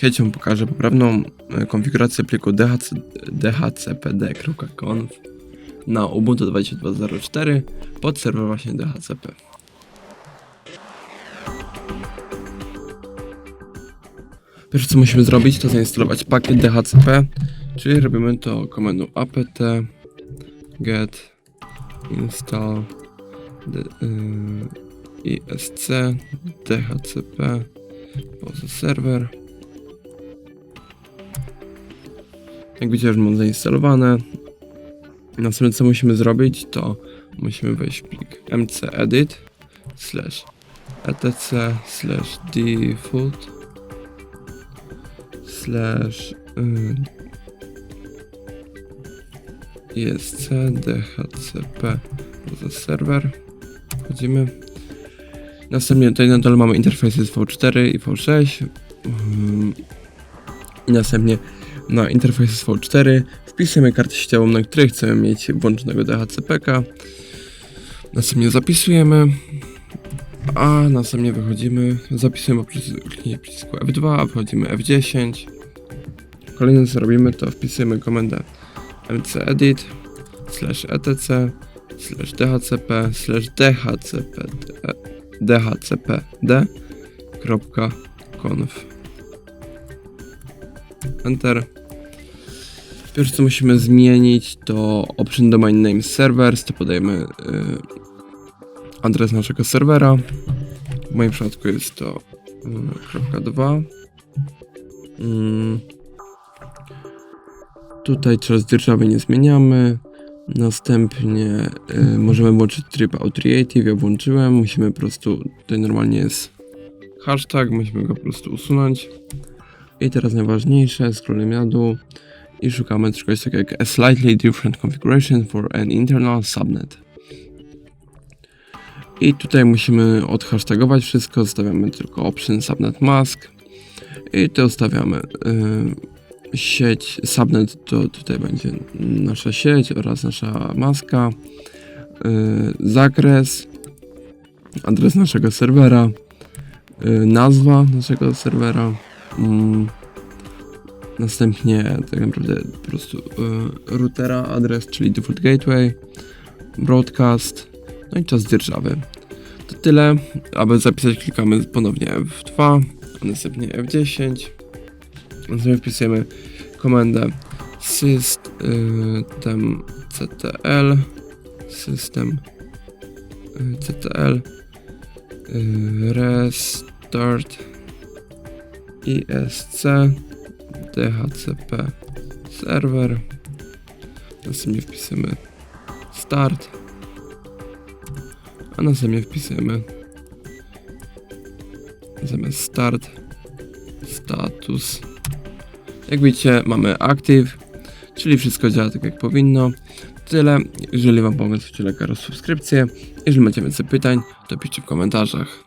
Chęcią pokażę poprawną e, konfigurację pliku dhc, dhcpd.conf na Ubuntu 22.04 pod serwer właśnie dhcp. Pierwsze co musimy zrobić to zainstalować pakiet dhcp, czyli robimy to komendą apt get install d, y, isc dhcp poza serwer. Jak widzicie już mam zainstalowane. Następnie co musimy zrobić to musimy wejść w plik mcedit slash etc slash default slash y, isc dhcp poza serwer. Wchodzimy. Następnie tutaj na dole mamy interfejsy z V4 i V6 Ym, i następnie na interfejsy z V4 wpisujemy kartę sieciową, na której chcemy mieć włączonego DHCPK następnie zapisujemy a następnie wychodzimy, zapisujemy poprzez kliknięcie przycisku F2, a wychodzimy F10. Kolejne co robimy to wpisujemy komendę mcedit slash etc slash dhcp slash dhcpd dhcpd kropka conf Enter. Pierwsze co musimy zmienić to option domain name servers, to podajemy y, adres naszego serwera. W moim przypadku jest to y, .2. Mm. Tutaj czas dzierżawy nie zmieniamy. Następnie y, możemy włączyć tryb Authoritative. Ja włączyłem. Musimy po prostu, tutaj normalnie jest hashtag, musimy go po prostu usunąć. I teraz najważniejsze, scrollujemy na dół i szukamy czegoś takiego jak a slightly different configuration for an internal subnet. I tutaj musimy odhashtagować wszystko, zostawiamy tylko option subnet mask. I to ustawiamy y, sieć subnet to tutaj będzie nasza sieć oraz nasza maska, y, zakres, adres naszego serwera, y, nazwa naszego serwera, mm, następnie tak naprawdę po prostu y, routera, adres, czyli default gateway, broadcast, no i czas dzierżawy. To tyle. Aby zapisać klikamy ponownie F2, a następnie F10. Następnie wpisujemy komendę system ctl system y, ctl restart isc dhcp server następnie wpisujemy start. A następnie wpisujemy zamiast start status. Jak widzicie mamy active czyli wszystko działa tak jak powinno. Tyle. Jeżeli wam to leka subskrypcję. Jeżeli macie więcej pytań to piszcie w komentarzach